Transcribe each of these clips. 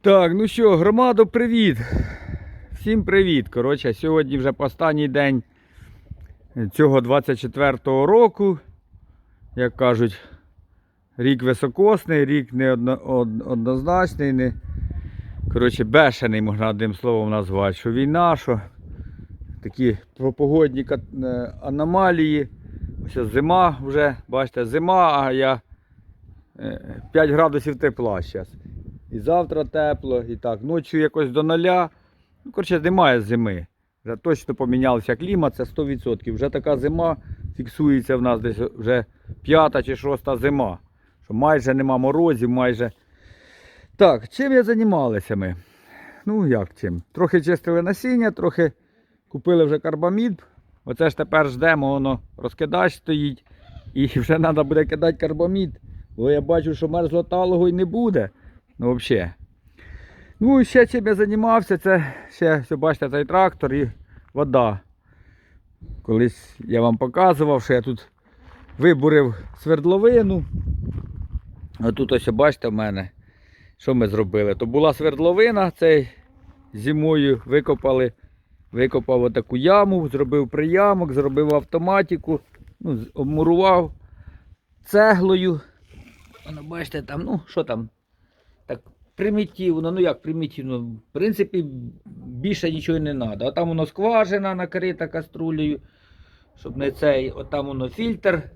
Так, ну що, громадо, привіт. Всім привіт. Коротше, сьогодні вже останній день цього 24-го року. Як кажуть, рік високосний, рік неоднозначний, не, коротше, бешений, можна одним словом назвати, що війна, що такі погодні е, аномалії. Ось зима вже, бачите, зима, а я е, 5 градусів тепла зараз. І завтра тепло, і так, ночі якось до нуля. Ну, коротше, немає зими. Вже точно помінявся клімат, це 100%. Вже така зима фіксується в нас десь вже п'ята чи шоста зима. Що майже нема морозів, майже. Так, чим я займалися ми? Ну як чим? Трохи чистили насіння, трохи купили вже карбамід. Оце ж тепер ждемо, воно розкидач стоїть. І вже треба буде кидати карбамід. Бо я бачу, що мерзлоталого й не буде. Ну, взагалі. Ну, і ще чим я займався, це ще, все, бачите, цей трактор і вода. Колись я вам показував, що я тут вибурив свердловину. А тут ось бачите в мене, що ми зробили. То була свердловина, цей зимою викопали, викопав отаку яму, зробив приямок, зробив автоматику, ну, обмурував цеглою. Воно, бачите, там, ну, що там, так примітивно, ну як примітивно, в принципі, більше нічого не треба. А там воно скважина накрита каструлею, щоб не цей, от воно фільтр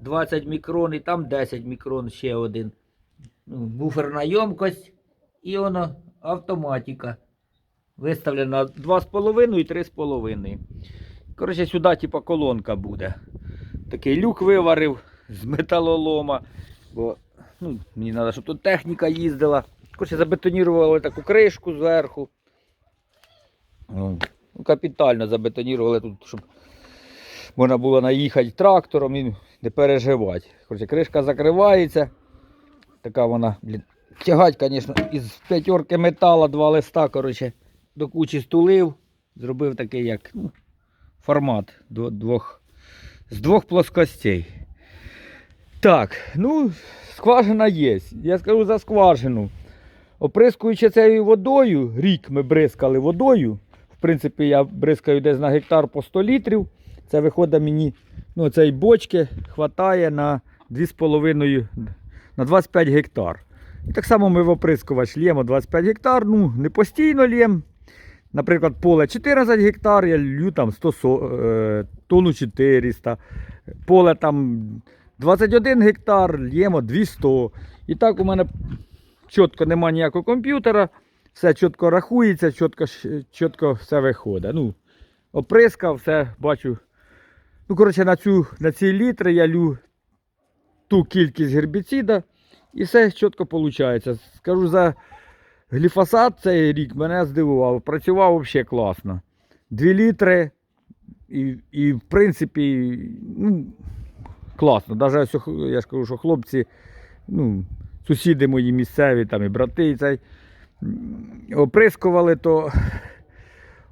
20 мікрон і там 10 мікрон ще один. Ну, буферна ємкость і воно автоматика. Виставлена 2,5 і 3,5. Коротше, сюди типа колонка буде. Такий люк виварив з металолома. Бо ну, мені треба, щоб тут техніка їздила. Коротше, забетонірували таку кришку зверху. Ну, капітально забетонірували тут, щоб можна було наїхати трактором і не переживати. Коротше, кришка закривається. Така вона, блін, тягать, звісно, із п'ятерки метала, два листа, коротше, до кучі стулив. Зробив такий як ну, формат до двох, з двох плоскостей. Так, ну, скважина є. Я скажу за скважину. Оприскуючи цією водою, рік ми бризкали водою. В принципі, я бризкаю десь на гектар по 100 літрів. Це виходить мені, ну, цієї бочки хватає на 2,5 на 25 гектар. І так само ми в оприскувач лємо 25 гектар, ну, не постійно лємо. Наприклад, поле 14 гектар, я лью там 100, со- е, тонну 400. Поле там 21 гектар, лємо 200. І так у мене чітко немає ніякого комп'ютера, все чітко рахується, чітко, чітко все виходить. Ну, оприскав, все бачу. Ну, коротше, на, цю, на ці літри я лю ту кількість гербіцида і все чітко виходить. Скажу за гліфосат цей рік мене здивував. Працював взагалі класно. 2 літри і, і в принципі, ну, класно. Навіть я ж кажу, що хлопці, ну, сусіди мої місцеві, там і брати, і цей, оприскували, то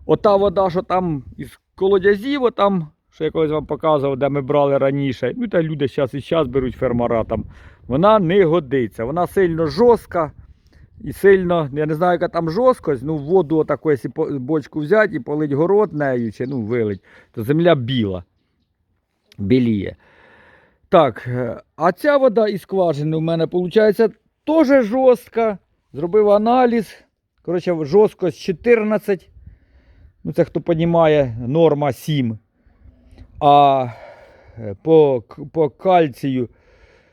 ота вода, що там із колодязів, отам, що я колись вам показував, де ми брали раніше, ну та люди зараз і зараз беруть фермера там, вона не годиться. Вона сильно жорстка і сильно, я не знаю, яка там жорсткость, ну воду отаку, якщо бочку взяти і полить город нею, чи ну вилить, то земля біла. Біліє. Так, е, а ця вода із скважини у мене виходить теж жорстка. Зробив аналіз. Коротше, жорсткость 14. Ну, це хто розуміє, норма 7. А е, по, по кальцію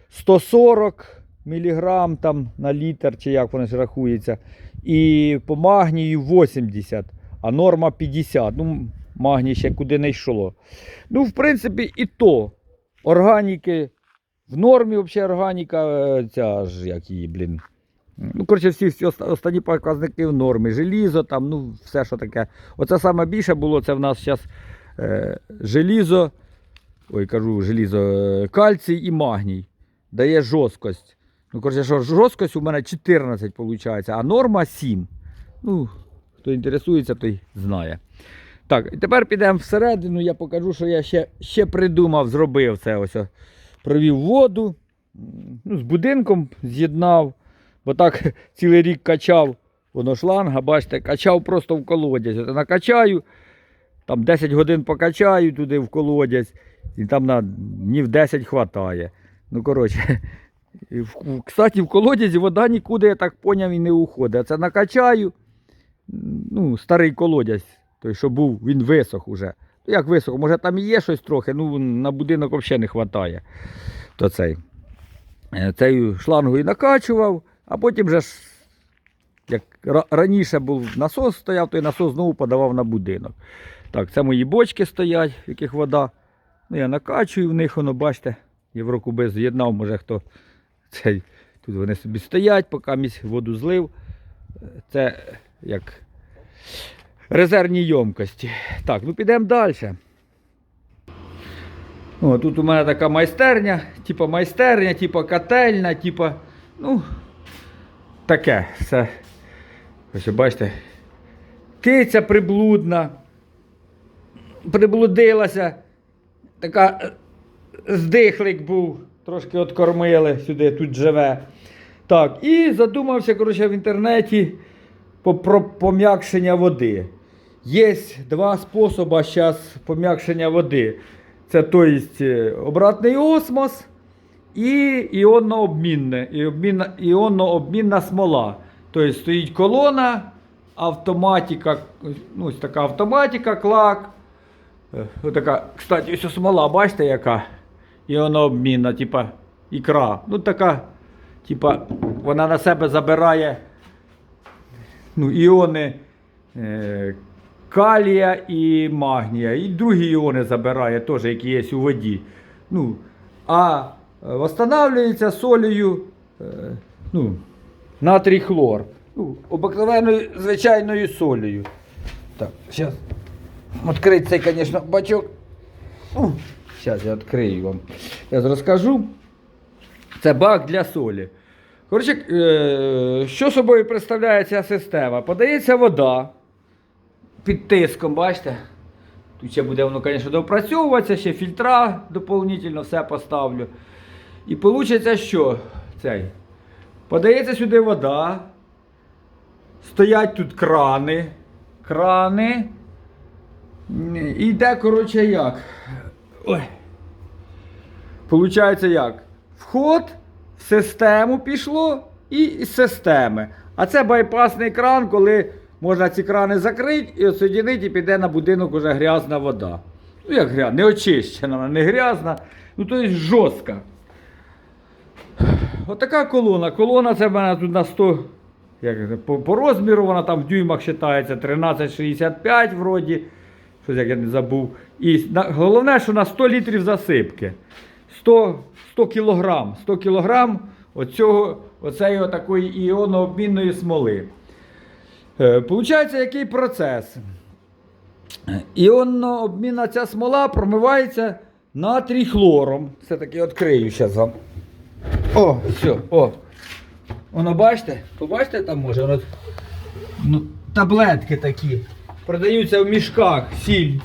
140 мг там на літр, чи як воно ж рахується. І по магнію 80, а норма 50. Ну, магній ще куди не йшло. Ну, в принципі, і то. Органіки в нормі взагалі органіка, е, ця ж як її, блін. Ну, коротше, всі, всі останні показники в нормі. Желізо, там, ну, все, що таке. Оце саме більше було, це в нас зараз е, желізо, ой, кажу, желізо, е, кальцій і магній. Дає жорсткость. Ну, коротше, що жорсткость у мене 14 виходить, а норма 7. Ну, хто інтересується, той знає. Так, і тепер підемо всередину, я покажу, що я ще, ще придумав, зробив це ось. Провів воду, ну, з будинком з'єднав, бо так цілий рік качав Воно шланга, бачите, качав просто в колодязь. От накачаю, там 10 годин покачаю туди в колодязь, і там на днів 10 хватає. Ну, коротше, кстати, в колодязі вода нікуди, я так поняв, і не уходить. Це накачаю, ну, старий колодязь, той, що був, він висох уже. Ну, як висох, може там і є щось трохи, ну на будинок взагалі не вистачає. То цей. Е, Цею шлангою накачував, а потім же ж, як раніше був насос стояв, той насос знову подавав на будинок. Так, це мої бочки стоять, в яких вода. Ну, я накачую в них, воно, бачите, Єврокуби з'єднав, може хто цей. Тут вони собі стоять, поки місь воду злив. Е, Це як резервні ємкості. Так, ну підемо далі. О, тут у мене така майстерня, типа майстерня, типа котельня, типа, ну, таке все. Ось бачите. Киця приблудна. Приблудилася. Така е, здихлик був, трошки откормили сюди, тут живе. Так, і задумався, коротше, в інтернеті про пом'якшення води. Є два способи зараз пом'якшення води. Це то есть, е, обратний осмос і іонно-обмінне, і обмінна, іонно-обмінна смола. Тобто стоїть колона, автоматика, ну, ось така автоматика, клак. Е, Ось така, кстати, ось смола, бачите, яка іонно-обмінна, типа ікра. Ну така, типа, вона на себе забирає ну, іони е, калія і магнія. І другі іони забирає, теж, які є у воді. Ну, а е, восстанавлюється солею е, ну, натрій хлор. Ну, обикновеною звичайною солею. Так, зараз. Відкрити цей, звісно, бачок. Зараз я відкрию вам. Я розкажу. Це бак для солі. Коротше, е, що собою представляє ця система? Подається вода під тиском, бачите? Тут ще буде воно, звісно, допрацьовуватися, ще фільтра доповнительно все поставлю. І виходить, що цей. Подається сюди вода. Стоять тут крани. Крани. І йде, коротше, як? Ой. Получається як? Вход в систему пішло і з системи. А це байпасний кран, коли можна ці крани закрити і осоединити, і піде на будинок уже грязна вода. Ну, як грязна, не очищена, вона не грязна, ну то є жорстка. Отака колона. Колона це в мене тут на 100, як, по, по розміру вона там в дюймах вважається 13,65 вроді. Щось як я не забув. І на, головне, що на 100 літрів засипки. 100, 100 кілограм. 100 кілограм оцього, оцеї отакої іонообмінної смоли. Е, Получається, який процес? Іонно-обмінна ця смола промивається натрій хлором. Це таки відкрию зараз вам. О, все, о. Воно бачите? Побачите там може? Воно, ну, таблетки такі. Продаються в мішках сіль.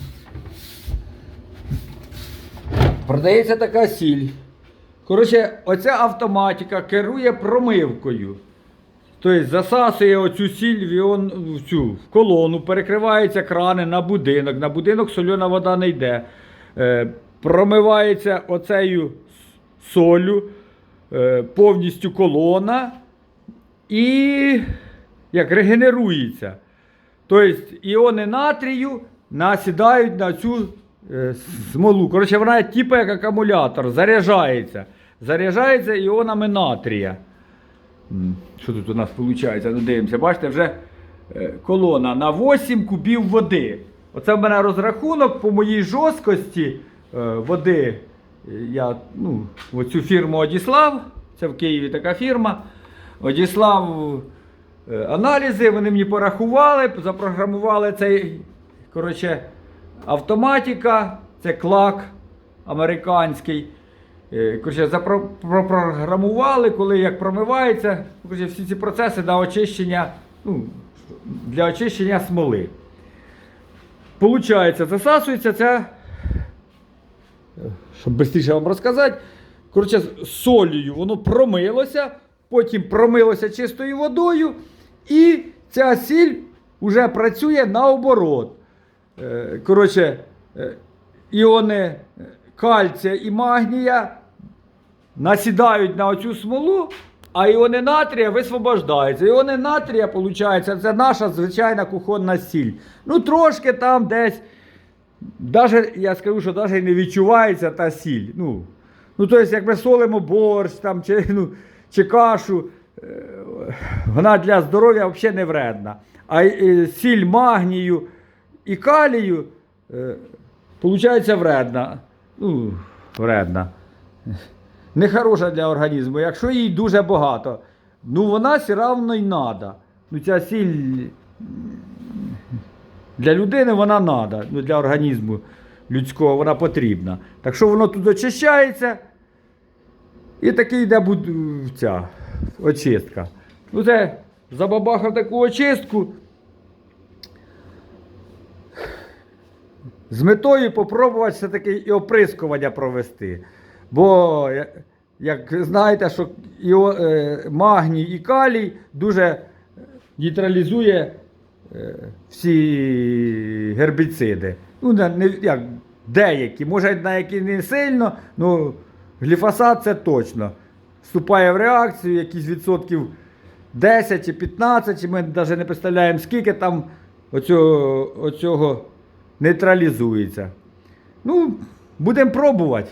Продається така сіль. Коротше, оця автоматика керує промивкою. Тобто засасує оцю сіль в, цю в колону, перекриваються крани на будинок. На будинок сольона вода не йде. Е, промивається оцею с- солью е, повністю колона і як регенерується. Тобто іони натрію насідають на цю е, смолу. Коротше, вона типу як акумулятор, заряджається. Заряджається іонами натрія. Що тут у нас виходить? Ну дивимося, бачите, вже е, колона на 8 кубів води. Оце в мене розрахунок по моїй жорсткості е, води. Я ну, оцю фірму одіслав. Це в Києві така фірма. Одіслав е, аналізи, вони мені порахували, запрограмували цей коротше, автоматика, це клак американський. Е, Коротше, запрограмували, коли як промивається, коротше, всі ці процеси на очищення, ну, для очищення смоли. Получається, засасується ця, щоб швидше вам розказати, коротше, з солею воно промилося, потім промилося чистою водою, і ця сіль вже працює наоборот. Е, Коротше, е, іони кальція і магнія насідають на оцю смолу, а іони натрія висвобождаються. Іони натрія, виходить, це наша звичайна кухонна сіль. Ну, трошки там десь. Даже, я скажу, що навіть не відчувається та сіль. Ну, ну тобто, як ми солимо борщ там, чи, ну, чи кашу, е, вона для здоров'я взагалі не вредна. А е, сіль магнію і калію, е, виходить, вредна. Ну, вредна. Нехороша для організму. Якщо їй дуже багато, ну вона все одно й треба. Ну, ця сіль для людини вона треба, ну, для організму людського вона потрібна. Так що воно тут очищається. І такий йде ця очистка. Ну це забабахав таку очистку. З метою попробувати все-таки і оприскування провести. Бо, як знаєте, що і, е, магній і калій дуже нейтралізує е, всі гербіциди. Ну, не, як, деякі, може на які не сильно, ну гліфосат це точно. Вступає в реакцію, якісь відсотків 10 чи 15, чи ми навіть не представляємо, скільки там оцього, оцього нейтралізується. Ну, будемо пробувати.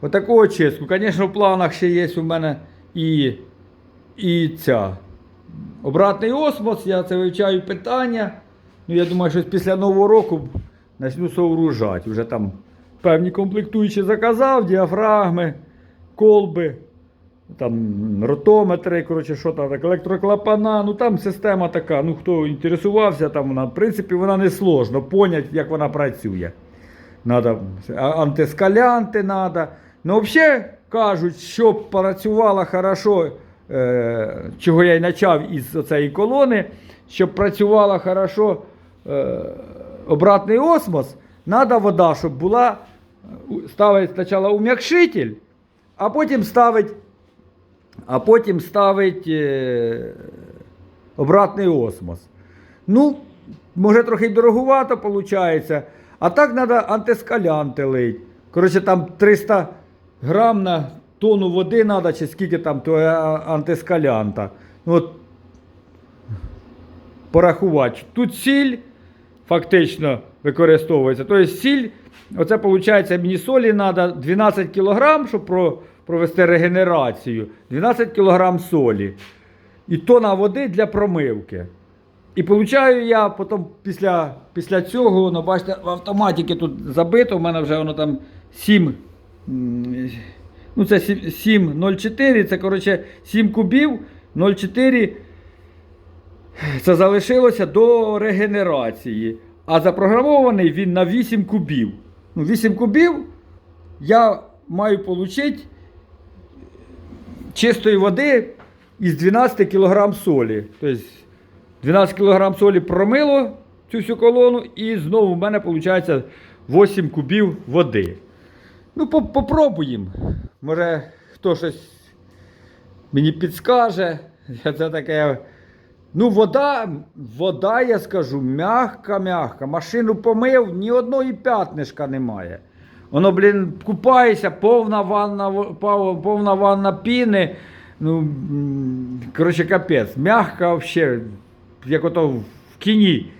Отаку очистку. Звісно, в планах ще є у мене і, і ця. Обратний осмос, я це вивчаю питання. Ну, я думаю, що після Нового року почну сооружати. Вже там певні комплектуючі заказав, діафрагми, колби, там ротометри, коротше, що там, так, електроклапана. Ну там система така. Ну, хто інтересувався, там вона, в принципі, вона не сложно поняти, як вона працює. Надо антискалянти надо. Ну, взагалі кажуть, щоб працювала хорошо, е, чого я й почав із цієї колони, щоб працювала хорошо е, обратний осмос, треба вода, щоб була, ставить спочатку ум'якшитель, а потім ставить, а потім ставить е, обратний осмос. Ну, може трохи дорогувато виходить. А так треба антискалянти лить. Коротше, там 300 грам на тонну води треба, чи скільки там то е, антискалянта. Ну, От, порахувати. Тут сіль фактично використовується. Тобто сіль, оце виходить, мені солі треба 12 кг, щоб про, провести регенерацію. 12 кг солі. І тонна води для промивки. І получаю я потім після, після цього, воно, бачите, в автоматіки тут забито, у мене вже воно там 7. Ну, це 7,04, це коротше 7 кубів, 0,4 це залишилося до регенерації. А запрограмований він на 8 кубів. Ну, 8 кубів я маю отримати чистої води із 12 кг солі. Тобто 12 кг солі промило цю всю колону, і знову в мене виходить 8 кубів води. Ну, по- попробуємо. Може, хто щось мені підскаже. Це таке. Ну, вода, вода, я скажу, м'ягка-м'ягка. Машину помив, ні одної п'ятнишка немає. Воно, блін, купається, повна ванна, повна ванна піни. Ну, коротше, капець. М'ягка взагалі, як ото в кіні.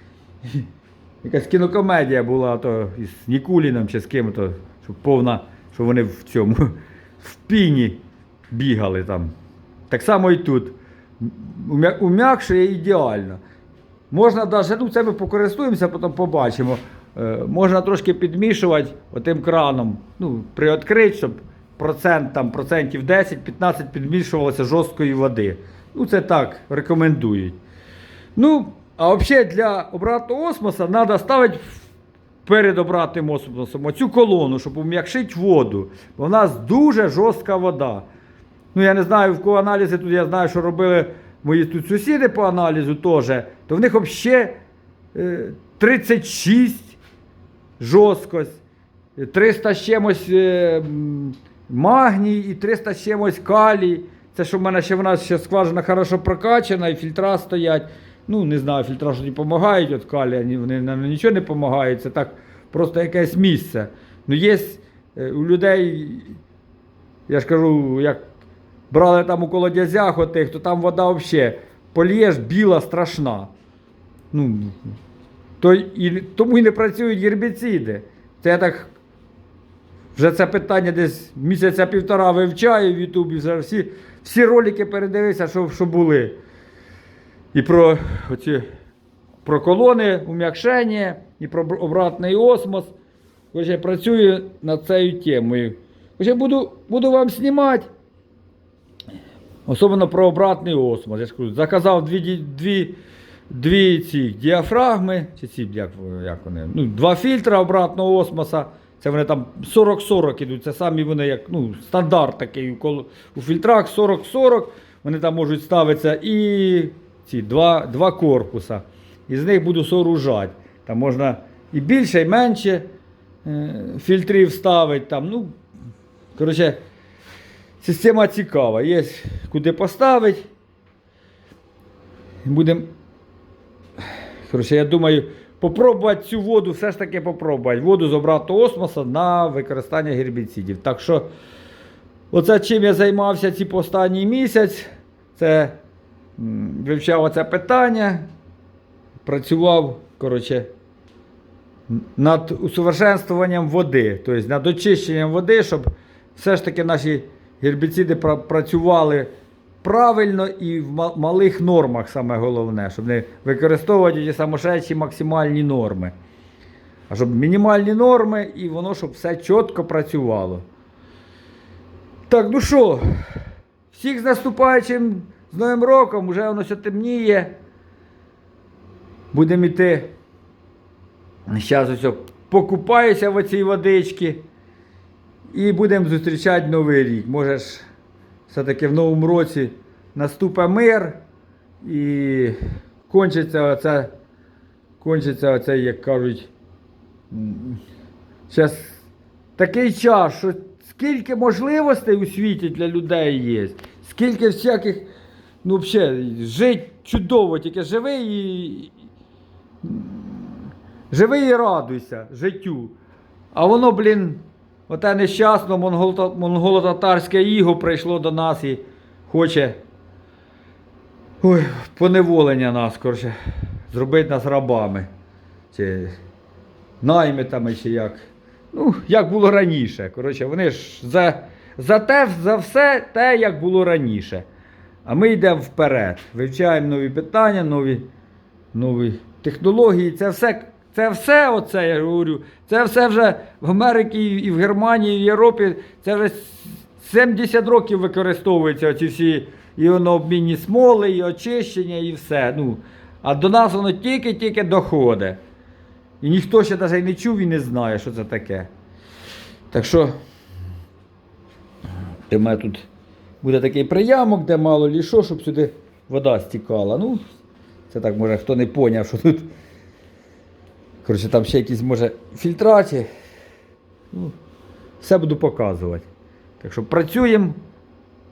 Якась кінокомедія була то із Нікуліном чи з ким то, що повна, що вони в цьому в піні бігали там. Так само і тут. Ум'я- Ум'якшує ідеально. Можна навіть, ну це ми покористуємося, потім побачимо. Е, можна трошки підмішувати отим краном, ну, приоткрити, щоб процент, там, процентів 10-15 підмішувалося жорсткої води. Ну, це так, рекомендують. Ну, а взагалі для обратного осмоса треба ставити перед обратним осмосом оцю колону, щоб ум'якшити воду. Бо в нас дуже жорстка вода. Ну, я не знаю, в кого аналізи тут, я знаю, що робили мої тут сусіди по аналізу теж, то в них взагалі е, 36 жорсткость, е, 300 з чимось е, магній і 300 з чимось калій. Це що в мене ще вона ще скважина хорошо прокачана, і фільтра стоять. Ну, не знаю, фільтра що не допомагають від калія, вони нам нічого не допомагають, це так просто якесь місце. Ну, є е, у людей, я ж кажу, як брали там у колодязях отих, то там вода взагалі полієш біла страшна. Ну, то і, тому і не працюють гербіциди. Це я так вже це питання десь місяця півтора вивчаю в Ютубі, всі, всі ролики передивився, що, що були. І про оці про колони ум'якшення, і про обратний осмос. Отже, працюю над цією темою. Отже, буду, буду вам знімати. Особливо про обратний осмос. Я ж кажу, заказав дві, дві, дві ці діафрагми, чи ці, як, як вони, ну, два фільтри обратного осмоса. Це вони там 40-40 ідуть. Це самі вони як ну, стандарт такий у, фільтрах 40-40. Вони там можуть ставитися і ці два, два корпуса. Із них буду сооружати. Там можна і більше, і менше е, фільтрів ставити. Там, ну, коротше, Система цікава, є куди поставити. Будемо. Коротше, я думаю, попробувати цю воду, все ж таки попробувати. Воду з обратного осмоса на використання гербіцидів. Так що, оце чим я займався ці останній місяць, це вивчав оце питання, працював, коротше, над усовершенствуванням води, тобто над очищенням води, щоб все ж таки наші гербіциди працювали правильно і в малих нормах, саме головне, щоб не використовувати ті самошедші максимальні норми. А щоб мінімальні норми і воно, щоб все чітко працювало. Так, ну що, всіх з наступаючим з Новим роком, вже воно все темніє. Будемо йти. Зараз ось покупаюся в цій водичці. І будемо зустрічати Новий рік. Може ж, все-таки в новому році наступить мир і кончиться оце, кончиться оце, як кажуть, зараз такий час, що скільки можливостей у світі для людей є, скільки всяких, ну взагалі, жити чудово, тільки живи і. Живи і радуйся життю. А воно, блін, оте нещасно монголо- монголо-татарське іго прийшло до нас і хоче ой, поневолення нас, коротше, зробити нас рабами. Чи наймитами, чи як. Ну, як було раніше. Коротше, вони ж за, за те, за все те, як було раніше. А ми йдемо вперед, вивчаємо нові питання, нові, нові технології. Це все, це все, оце, я говорю, це все вже в Америці і в Германії, і в Європі, це вже 70 років використовуються ці всі іонообмінні смоли, і очищення, і все. Ну, а до нас воно тільки-тільки доходить. І ніхто ще навіть не чув і не знає, що це таке. Так що, у мене тут буде такий приямок, де мало лішо, щоб сюди вода стікала. Ну, це так, може, хто не поняв, що тут. Коротше, там ще якісь, може, фільтрації. Ну, все буду показувати. Так що працюємо.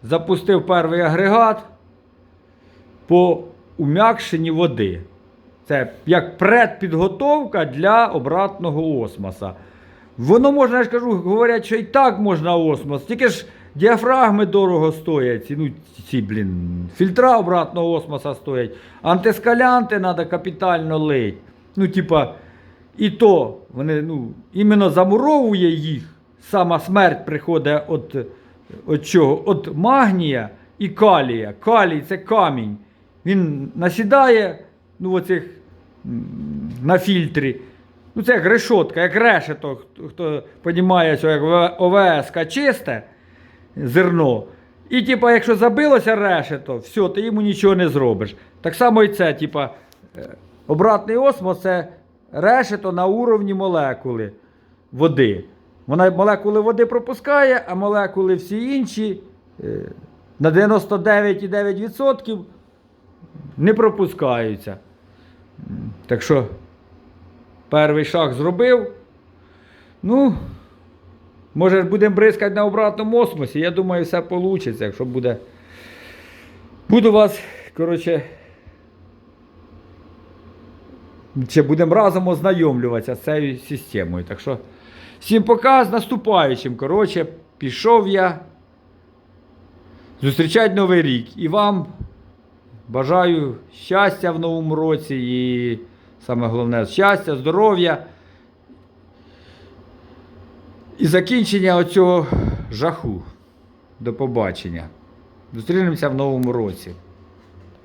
Запустив перший агрегат по ум'якшенні води. Це як предпідготовка для обратного осмоса. Воно можна, я ж кажу, говорять, що і так можна осмос. Тільки ж діафрагми дорого стоять. Ну, ці, блін, фільтра обратного осмоса стоять. Антискалянти треба капітально лить. Ну, типа, і то вони, ну, іменно замуровує їх. Сама смерть приходить від, від чого? Від магнія і калія. Калій це камінь. Він насідає ну, оцих, на фільтрі. Ну, це як решотка, як решето, хто, хто розуміє, що як ОВС чисте зерно. І, типа, якщо забилося решето, все, ти йому нічого не зробиш. Так само і це, типа, е, обратний осмос це решето на уровні молекули води. Вона молекули води пропускає, а молекули всі інші е, на 99,9% не пропускаються. Так що перший шаг зробив. Ну, може будемо бризкати на обратному осмосі. Я думаю, все вийде, якщо буде. Буду вас, коротше, ще будемо разом ознайомлюватися з цією системою. Так що всім пока з наступаючим. Коротше, пішов я зустрічати Новий рік. І вам бажаю щастя в новому році і саме головне щастя, здоров'я. І закінчення оцього жаху. До побачення. Зустрінемося в новому році.